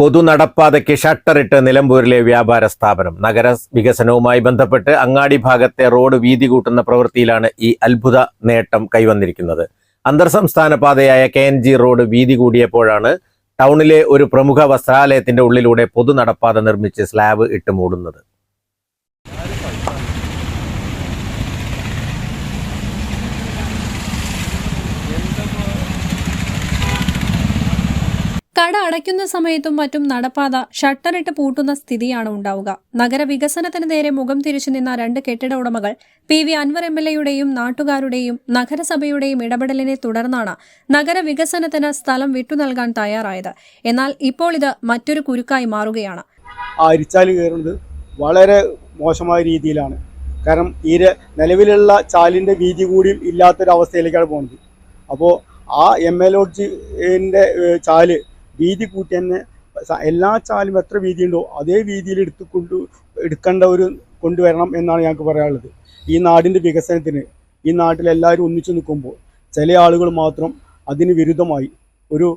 പൊതുനടപ്പാതയ്ക്ക് ഷട്ടറിട്ട് നിലമ്പൂരിലെ വ്യാപാര സ്ഥാപനം. നഗര വികസനവുമായി ബന്ധപ്പെട്ട് അങ്ങാടി ഭാഗത്തെ റോഡ് വീതി കൂട്ടുന്ന പ്രവൃത്തിയിലാണ് ഈ അത്ഭുത നേട്ടം കൈവന്നിരിക്കുന്നത്. അന്തർ സംസ്ഥാന പാതയായ കെ റോഡ് വീതി കൂടിയപ്പോഴാണ് ടൗണിലെ ഒരു പ്രമുഖ വസ്ത്രാലയത്തിന്റെ ഉള്ളിലൂടെ പൊതു നടപ്പാത നിർമ്മിച്ച് സ്ലാബ് ഇട്ട് മൂടുന്നത്. കട അടയ്ക്കുന്ന സമയത്തും മറ്റും നടപ്പാത ഷട്ടറിട്ട് പൂട്ടുന്ന സ്ഥിതിയാണ് ഉണ്ടാവുക. നഗര നഗരവികസനത്തിന് നേരെ മുഖം തിരിച്ചു നിന്ന രണ്ട് കെട്ടിട ഉടമകൾ P V Anvar M L എയുടെയും നാട്ടുകാരുടെയും നഗരസഭയുടെയും ഇടപെടലിനെ തുടർന്നാണ് നഗരവികസനത്തിന് സ്ഥലം വിട്ടു നൽകാൻ തയ്യാറായത്. എന്നാൽ ഇപ്പോൾ ഇത് മറ്റൊരു കുരുക്കായി മാറുകയാണ്. വളരെ മോശമായ രീതിയിലാണ്. കാരണം ഈ നിലവിലുള്ള ചാലിന്റെ വീതി കൂടിയും ഇല്ലാത്തൊരവസ്ഥയിലേക്കാണ് പോകുന്നത്. അപ്പോൾ ആ എം എൽ ഒജിന്റെ ചാൽ വീതി കൂട്ടി തന്നെ എല്ലാ ചാലും എത്ര വീതിയുണ്ടോ അതേ വീതിയിൽ എടുത്തു കൊണ്ടു എടുക്കേണ്ട ഒരു കൊണ്ടുവരണം എന്നാണ് ഞങ്ങൾക്ക് പറയാനുള്ളത്. ഈ നാടിന്റെ വികസനത്തിന് ഈ നാട്ടിൽ എല്ലാവരും ഒന്നിച്ചു നിൽക്കുമ്പോൾ ചില ആളുകൾ മാത്രം അതിന് വിരുദ്ധമായി ഒരു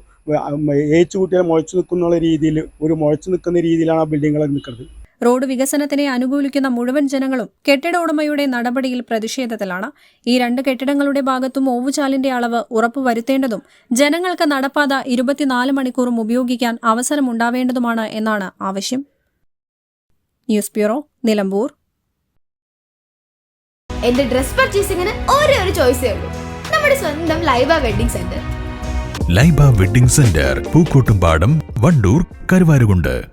ഏച്ചു മുഴച്ചു നിൽക്കുന്ന രീതിയിൽ ഒരു മുഴച്ചു നിൽക്കുന്ന രീതിയിലാണ് ആ ബിൽഡിങ്ങുകൾ നിൽക്കുന്നത്. റോഡ് വികസനത്തിനെ അനുകൂലിക്കുന്ന മുഴുവൻ ജനങ്ങളും കെട്ടിട ഉടമയുടെ നടപടിയിൽ പ്രതിഷേധത്തിലാണ്. ഈ രണ്ട് കെട്ടിടങ്ങളുടെ ഭാഗത്തും ഓവുചാലിന്റെ അളവ് ഉറപ്പുവരുത്തേണ്ടതും ജനങ്ങൾക്ക് നടപ്പാത ഇരുപത്തിനാല് മണിക്കൂറും ഉപയോഗിക്കാൻ അവസരമുണ്ടാവേണ്ടതുമാണ് എന്നാണ് ആവശ്യം. News bureau Nilambur. എന്റെ ഡ്രസ് പർച്ചേസിംഗിന് ഒരേ ഒരു ചോയ്സേ ഉള്ളൂ. നമ്മുടെ സ്വന്തം Laiba wedding centre. Laiba wedding centre Pookkottumpadam Wandoor Karuvarakundu.